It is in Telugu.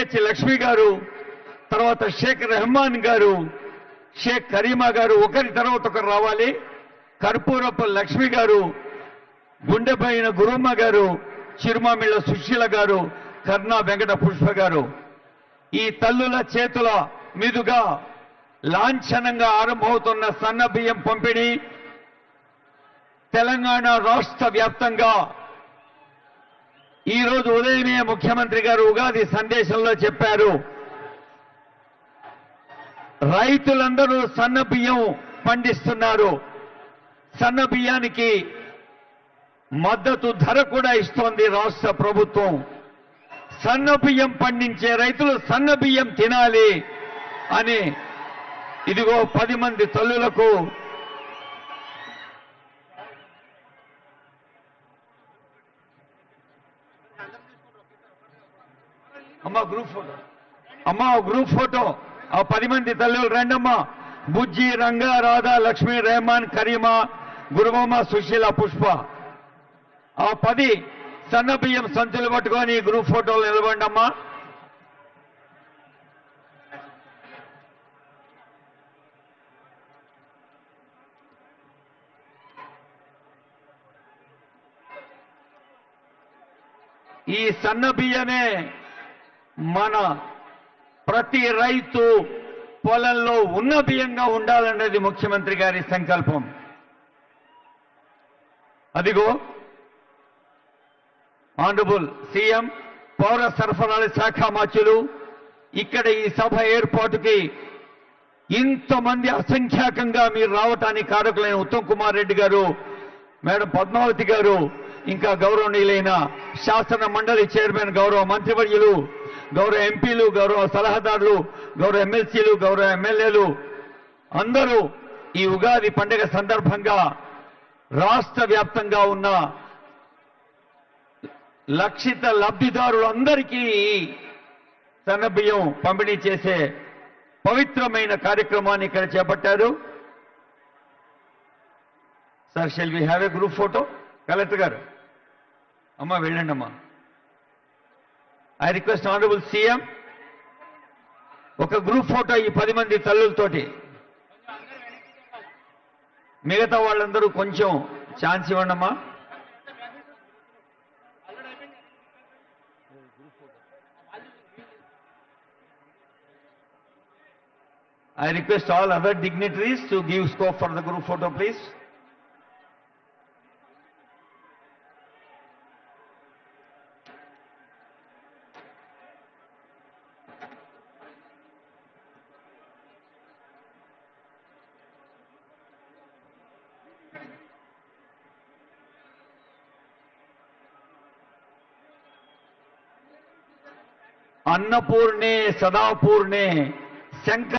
సిహెచ్ లక్ష్మి గారు తర్వాత షేక్ రెహమాన్ గారు షేక్ కరీమా గారు ఒకరి తర్వాత ఒకరు రావాలి. కర్పూరప్ప లక్ష్మి గారు గుండెపైన గురుమ్మ గారు చిరుమామిళ్ళ సుశీల గారు కర్ణా వెంకట పుష్ప గారు. ఈ తల్లుల చేతుల మీదుగా లాంఛనంగా ఆరంభమవుతున్న సన్న బియ్యం పంపిణీ తెలంగాణ రాష్ట్ర వ్యాప్తంగా ఈ రోజు ఉదయమే ముఖ్యమంత్రి గారు ఉగాది సందేశంలో చెప్పారు. రైతులందరూ సన్న బియ్యం పండిస్తున్నారు. సన్న బియ్యానికి మద్దతు ధర కూడా ఇస్తోంది రాష్ట్ర ప్రభుత్వం. సన్న బియ్యం పండించే రైతులు సన్న బియ్యం తినాలి అని ఇదిగో పది మంది తల్లులకు అమ్మా గ్రూప్ ఫోటో. అమ్మా గ్రూప్ ఫోటో. ఆ పది మంది తల్లులు రండమ్మా. బుజ్జి రంగా రాధా లక్ష్మి రెహమాన్ కరీమా గురుమమ్మ సుశీల పుష్ప. ఆ పది సన్న బియ్యం సంచులు పట్టుకొని గ్రూప్ ఫోటోలు నిలబండి అమ్మా. ఈ సన్న బియ్యమే మన ప్రతి రైతు పొలంలో ఉన్న బియ్యంగా ఉండాలన్నది ముఖ్యమంత్రి గారి సంకల్పం. అదిగో ఆనరబుల్ సీఎం పౌర సరఫరాల శాఖ మాచులు ఇక్కడ ఈ సభ ఏర్పాటుకి ఇంతమంది అసంఖ్యాకంగా మీరు రావటానికి కారకులైన ఉత్తమ్ కుమార్ రెడ్డి గారు మేడం పద్మావతి గారు ఇంకా గౌరవనీయులైన శాసన మండలి చైర్మన్ గౌరవ మంత్రివర్యులు గౌరవ ఎంపీలు గౌరవ సలహాదారులు గౌరవ ఎమ్మెల్సీలు గౌరవ ఎమ్మెల్యేలు అందరూ ఈ ఉగాది పండుగ సందర్భంగా రాష్ట్ర వ్యాప్తంగా ఉన్న లక్షిత లబ్ధిదారులందరికీ సన్న బియ్యం పంపిణీ చేసే పవిత్రమైన కార్యక్రమాన్ని ఇక్కడ చేపట్టారు. Sir shall we have a group photo collector గారు. అమ్మా వెళ్ళండి అమ్మా ఐ రిక్వెస్ట్ ఆనరబుల్ సీఎం ఒక గ్రూప్ ఫోటో ఈ పది మంది తల్లులతోటి. మిగతా వాళ్ళందరూ కొంచెం chance ఇవ్వండమ్మా. I request all other dignitaries to give scope for the group photo please अन्नपूर्णे सदापूर्णे शंकर